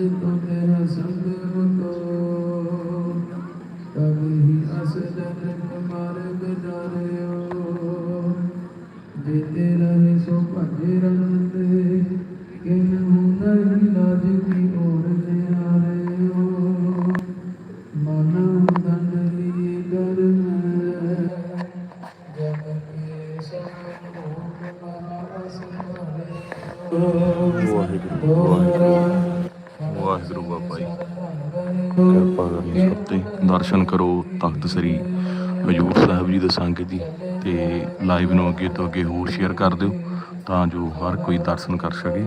ਜਿਤੁ ਤੇਰਾ ਸੰਗ ਕੋ ਅਸ ਜਨ ਕੁਮਾਰ ਬਿਦਾਰਿਓ ਜੀਤੇ ਰਹੇ ਸੋ ਭਜੇ ਰੰਦੇ ਕਿਨਹੁ ਨਹੀਂ ਬਾਬਾ ਜੀ। ਕਿਰਪਾ ਕਰਨੀ ਸਭ ਤੇ। ਦਰਸ਼ਨ ਕਰੋ ਤਖਤ ਸ੍ਰੀ ਹਜੂਰ ਸਾਹਿਬ ਜੀ ਦੇ ਸੰਗਤ ਦੀ ਤੇ ਲਾਈਵ ਨੂੰ ਅੱਗੇ ਤੋਂ ਅੱਗੇ ਹੋਰ ਸ਼ੇਅਰ ਕਰ ਦਿਓ, ਤਾਂ ਜੋ ਹਰ ਕੋਈ ਦਰਸ਼ਨ ਕਰ ਸਕੇ।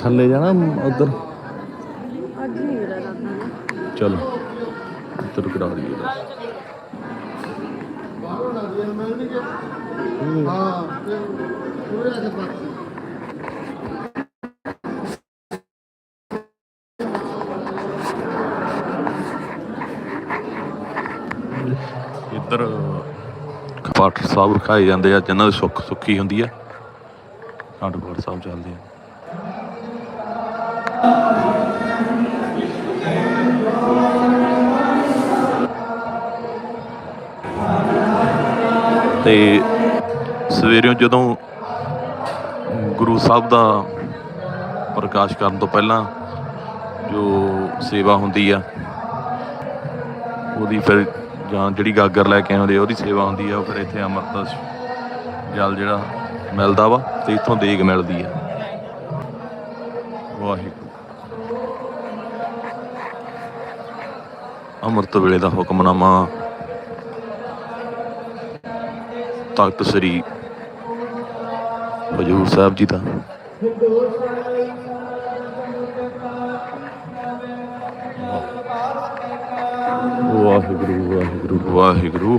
ਥੱਲੇ ਜਾਣਾ ਉਧਰ? ਅੱਜ ਨਹੀਂ ਮੇਰਾ ਰਾਤ ਚਲੋ ਉੱਤਰ ਕਰਾ ਦਈਏ ਬਸ। ਇੱਧਰ ਕਪਾਟ ਸਾਹਿਬ ਰਖਾਏ ਜਾਂਦੇ ਆ ਜਿਨ੍ਹਾਂ ਦੀ ਸੁੱਖ ਸੁੱਖੀ ਹੁੰਦੀ ਆ। ਪਾਠ ਸਾਹਿਬ ਚੱਲਦੇ ਆ। ਤੇ ਸਵੇਰਿਓਂ ਜਦੋਂ ਗੁਰੂ ਸਾਹਿਬ ਦਾ ਪ੍ਰਕਾਸ਼ ਕਰਨ ਤੋਂ ਪਹਿਲਾਂ ਜੋ ਸੇਵਾ ਹੁੰਦੀ ਆ ਉਹਦੀ ਫਿਰ ਜਾਂ ਜਿਹੜੀ ਗਾਗਰ ਲੈ ਕੇ ਆਉਂਦੇ ਆ, ਉਹਦੀ ਸੇਵਾ ਹੁੰਦੀ ਆ ਫਿਰ ਇੱਥੇ ਅੰਮ੍ਰਿਤ ਦਾ ਜਲ ਜਿਹੜਾ ਮਿਲਦਾ ਵਾ ਤੇ ਇੱਥੋਂ ਦੇਗ ਮਿਲਦੀ ਆ। ਵਾਹਿਗੁਰੂ। ਅੰਮ੍ਰਿਤ ਵੇਲੇ ਦਾ ਹੁਕਮਨਾਮਾ ਤਖਤ ਸ੍ਰੀ। ਹਜੂਰ ਸਾਹਿਬ ਜੀ ਦਾ। ਵਾਹਿਗੁਰੂ ਵਾਹਿਗੁਰੂ ਵਾਹਿਗੁਰੂ।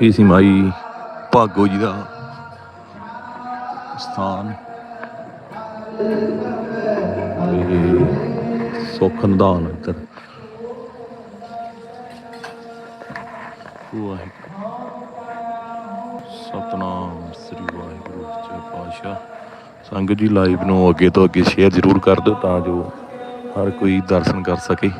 ਇਹ ਸੀ ਮਾਈ ਭਾਗੋ ਜੀ ਦਾ ਸਥਾਨ। ਇਹ ਸੁੱਖ ਨਿਧਾਨ ਇੱਧਰ। ਵਾਹਿਗੁਰੂ। ਸਤਨਾਮ ਸ੍ਰੀ ਵਾਹਿਗੁਰੂ ਸੱਚੇ ਪਾਤਸ਼ਾਹ ਸੰਗਤ ਜੀ ਲਾਈਵ ਨੂੰ ਅੱਗੇ ਤੋਂ ਅੱਗੇ ਸ਼ੇਅਰ ਜ਼ਰੂਰ ਕਰ ਦਿਓ ਤਾਂ ਜੋ ਹਰ ਕੋਈ ਦਰਸ਼ਨ ਕਰ ਸਕੇ।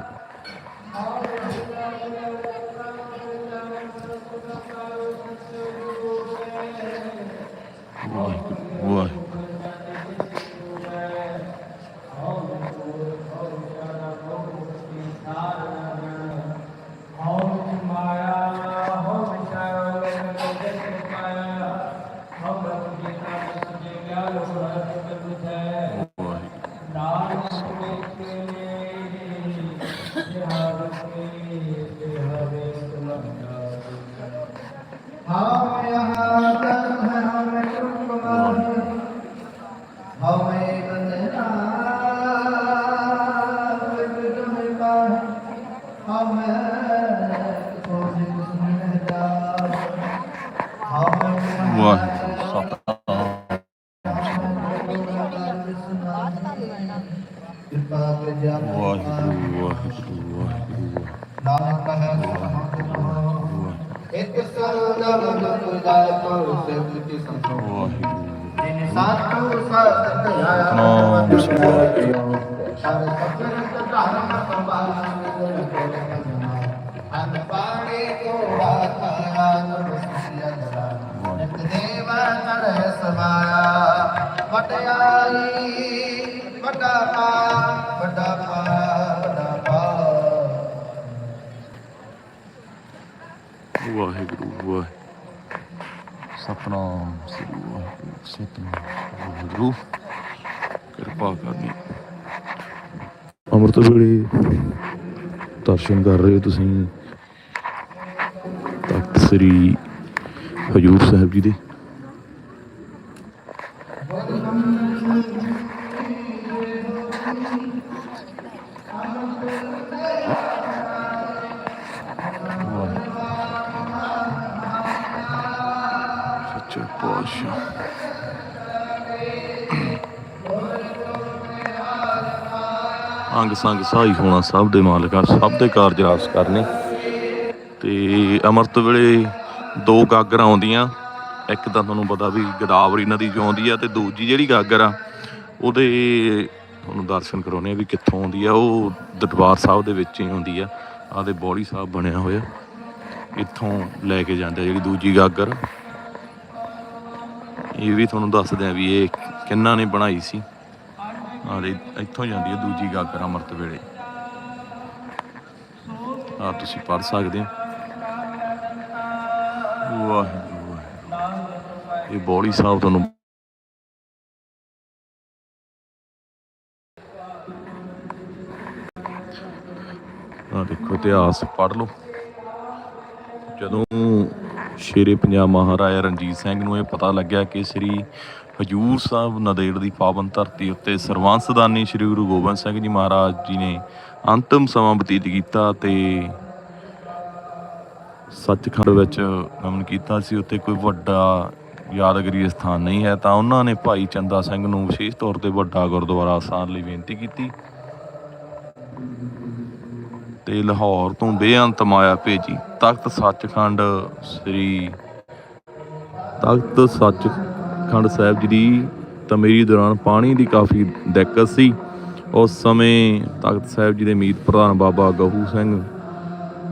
ਬਾਅਦ ਤੁਹਾਨੂੰ ਮਿਲਣਾ। ਕਿਰਪਾ ਕਰ ਜਾ ਵਾਹਿਗੁਰੂ ਵਾਹਿਗੁਰੂ ਵਾਹਿਗੁਰੂ। ਨਾਨਕ ਕਹੈ ਇੱਕ ਸਰਦਾਰ ਨੰਦ ਜਾਇ ਤਉ ਸੇਵ ਕੀ ਸੰਤੋ ਵਾਹਿਗੁਰੂ। ਜਿਨ ਸਾਤੂ ਸਤ ਧਿਆਇਆ ਤਉ ਸਰ ਸਤਿ ਧਰਮ ਸੰਭਾਲਾ ਨਿਰ ਕੋ ਜਨਾ ਅਨ ਪਾੜੇ ਕੋ ਵਾਤਾ ਨਮਸਤਿ ਅਦਰਾ ਨਿਤ ਦੇਵਾ ਨਰ ਸਮਾਇ ਵਟਿਆਈ ਵੱਡਾ ਪਾ ਵੱਡਾ ਪਾ ਵੱਡਾ ਪਾ ਵਾਹਿਗੁਰੂ ਵਾਹਿਗੁਰੂ। ਸਤਨਾਮ ਸ੍ਰੀ ਵਾਹਿਗੁਰੂ, ਸਤਨਾਮ ਵਾਹਿਗੁਰੂ। ਕਿਰਪਾ ਕਰਨੀ। ਅੰਮ੍ਰਿਤ ਵੇਲੇ ਦਰਸ਼ਨ ਕਰ ਰਹੇ ਹੋ ਤੁਸੀਂ। ਤਖਤ ਸ੍ਰੀ ਹਜੂਰ ਸਾਹਿਬ ਜੀ ਦੇ। ਪਾਤਸ਼ਾਹ ਅੰਗ ਸੰਗ ਸਹਾਈ ਹੋਣਾ ਸਭ ਦੇ ਮਾਲਕਾ ਸਭ ਦੇ ਕਾਰਜ ਰਾਸ ਕਰਨੇ। ਤੇ ਅਮਰਤ ਵੇਲੇ ਦੋ ਗਾਗਰਾਂ ਆਉਂਦੀਆਂ। ਇੱਕ ਤਾਂ ਤੁਹਾਨੂੰ ਪਤਾ ਵੀ ਗੋਦਾਵਰੀ ਨਦੀ ਚੋਂ ਆਉਂਦੀ ਆ ਤੇ ਦੂਜੀ ਜਿਹੜੀ ਗਾਗਰ ਆ, ਉਹਦੇ ਤੁਹਾਨੂੰ ਦਰਸ਼ਨ ਕਰਾਉਣੇ ਆ ਵੀ ਕਿੱਥੋਂ ਆਉਂਦੀ ਆ। ਉਹ ਦਰਬਾਰ ਸਾਹਿਬ ਦੇ ਵਿੱਚ ਹੀ ਆਉਂਦੀ ਆ। ਆਦੇ ਬੋੜੀ ਸਾਹਿਬ ਬਣਿਆ ਹੋਇਆ। ਇੱਥੋਂ ਲੈ ਕੇ ਜਾਂਦੇ ਜਿਹੜੀ ਦੂਜੀ ਗਾਗਰ। ਇਹ ਵੀ ਤੁਹਾਨੂੰ ਦੱਸਦੇ ਆ ਵੀ ਇਹ ਕਿੰਨਾ ਨੇ ਬਣਾਈ ਸੀ। ਆ ਦੇ ਇੱਥੋਂ ਜਾਂਦੀ ਹੈ ਦੂਜੀ ਗਾਗਰ ਅੰਮ੍ਰਿਤ ਵੇਲੇ। ਆ ਤੁਸੀਂ ਪੜ ਸਕਦੇ ਹੋ। ਵਾਹਿਗੁਰੂ ਇਹ ਬੋਲੀ ਸਾਹਿਬ ਤੁਹਾਨੂੰ ਆ ਦੇਖੋ ਇਤਿਹਾਸ ਪੜ ਲਓ। ਜਦੋਂ ਸ਼ੇਰੇ ਪੰਜਾਬ ਮਹਾਰਾਜਾ ਰਣਜੀਤ ਸਿੰਘ ਨੂੰ ਇਹ ਪਤਾ ਲੱਗਿਆ ਕਿ ਸ੍ਰੀ ਹਜੂਰ ਸਾਹਿਬ ਨਦੇੜ ਦੀ ਪਾਵਨ ਧਰਤੀ ਉੱਤੇ ਸਰਵੰਸਦਾਨੀ ਸ੍ਰੀ ਗੁਰੂ ਗੋਬਿੰਦ ਸਿੰਘ ਜੀ ਮਹਾਰਾਜ ਜੀ ਨੇ ਅੰਤਮ ਸਮਾਂ ਬਤੀਤ ਕੀਤਾ ਤੇ ਸੱਚਖੰਡ ਵਿੱਚ ਗਮਨ ਕੀਤਾ ਸੀ। ਉੱਥੇ ਕੋਈ ਵੱਡਾ ਯਾਦਗਾਰੀ ਸਥਾਨ ਨਹੀਂ ਹੈ ਤਾਂ ਉਹਨਾਂ ਨੇ ਭਾਈ ਚੰਦਾ ਸਿੰਘ ਨੂੰ ਵਿਸ਼ੇਸ਼ ਤੌਰ ਤੇ ਵੱਡਾ ਗੁਰਦੁਆਰਾ ਸਾਰ ਲਈ ਬੇਨਤੀ ਕੀਤੀ। ਤੇ ਲਾਹੌਰ ਤੋਂ ਬੇਅੰਤ ਮਾਇਆ ਭੇਜੀ। ਤਖਤ ਸੱਚਖੰਡ ਸ੍ਰੀ ਤਖਤ ਸੱਚਖੰਡ ਸਾਹਿਬ ਜੀ ਦੀ ਤਮੀਰੀ ਦੌਰਾਨ ਪਾਣੀ ਦੀ ਕਾਫੀ ਦਿੱਕਤ ਸੀ। ਉਸ ਸਮੇਂ ਤਖਤ ਸਾਹਿਬ ਜੀ ਦੇ ਮੀਤ ਪ੍ਰਧਾਨ ਬਾਬਾ ਗਹੂ ਸਿੰਘ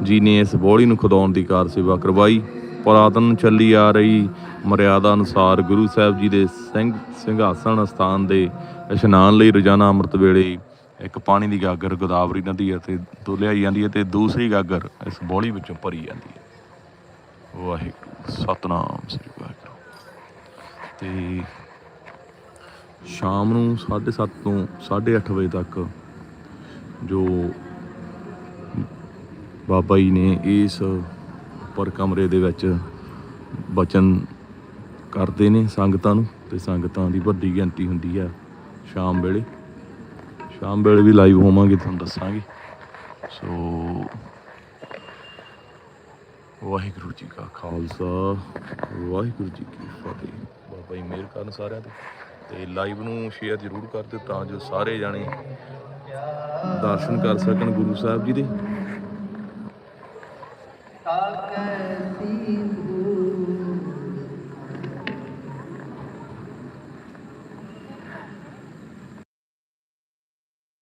ਜੀ ਨੇ ਇਸ ਬੋਲੀ ਨੂੰ ਖੁਦਾਉਣ ਦੀ ਕਾਰ ਸੇਵਾ ਕਰਵਾਈ। ਪੁਰਾਤਨ ਚੱਲੀ ਆ ਰਹੀ ਮਰਿਆਦਾ ਅਨੁਸਾਰ ਗੁਰੂ ਸਾਹਿਬ ਜੀ ਦੇ ਸਿੰਘ ਸਿੰਘਾਸਣ ਸਥਾਨ ਦੇ ਇਸ਼ਨਾਨ ਲਈ ਰੋਜ਼ਾਨਾ ਅੰਮ੍ਰਿਤ ਵੇਲੇ ਇੱਕ ਪਾਣੀ ਦੀ ਗਾਗਰ ਗੋਦਾਵਰੀ ਨਦੀ ਅਤੇ ਤੋਂ ਲਿਆਈ ਜਾਂਦੀ ਹੈ ਤੇ ਦੂਸਰੀ ਗਾਗਰ ਇਸ ਬੋਲੀ ਵਿੱਚੋਂ ਭਰੀ ਜਾਂਦੀ ਹੈ। ਵਾਹਿਗੁਰੂ, ਸਤਨਾਮ, ਸ੍ਰੀ ਵਾਹਿਗੁਰੂ। ਤੇ ਸ਼ਾਮ ਨੂੰ 7:30 ਤੋਂ 8:30 ਵਜੇ ਤੱਕ ਜੋ ਬਾਬਾ ਜੀ ਨੇ ਇਸ ਉੱਪਰ ਕਮਰੇ ਦੇ ਵਿੱਚ ਬਚਨ ਕਰਦੇ ਨੇ ਸੰਗਤਾਂ ਨੂੰ, ਤੇ ਸੰਗਤਾਂ ਦੀ ਵੱਡੀ ਗਿਣਤੀ ਹੁੰਦੀ ਆ ਸ਼ਾਮ ਵੇਲੇ। ਸ਼ਾਮ ਵੇਲੇ ਵੀ ਲਾਈਵ ਹੋਵਾਂਗੇ, ਤੁਹਾਨੂੰ ਦੱਸਾਂਗੇ। ਸੋ ਵਾਹਿਗੁਰੂ ਜੀ ਕਾ ਖਾਲਸਾ, ਵਾਹਿਗੁਰੂ ਜੀ ਕੀ ਫਤਿਹ। ਬਾਬਾ ਜੀ ਮਿਹਰ ਕਰਨ ਸਾਰਿਆਂ ਤੇ। ਤੇ ਲਾਈਵ ਨੂੰ ਸ਼ੇਅਰ ਜ਼ਰੂਰ ਕਰ ਦਿਓ, ਤਾਂ ਜੋ ਸਾਰੇ ਜਾਣੇ ਦਰਸ਼ਨ ਕਰ ਸਕਣ ਗੁਰੂ ਸਾਹਿਬ ਜੀ ਦੇ।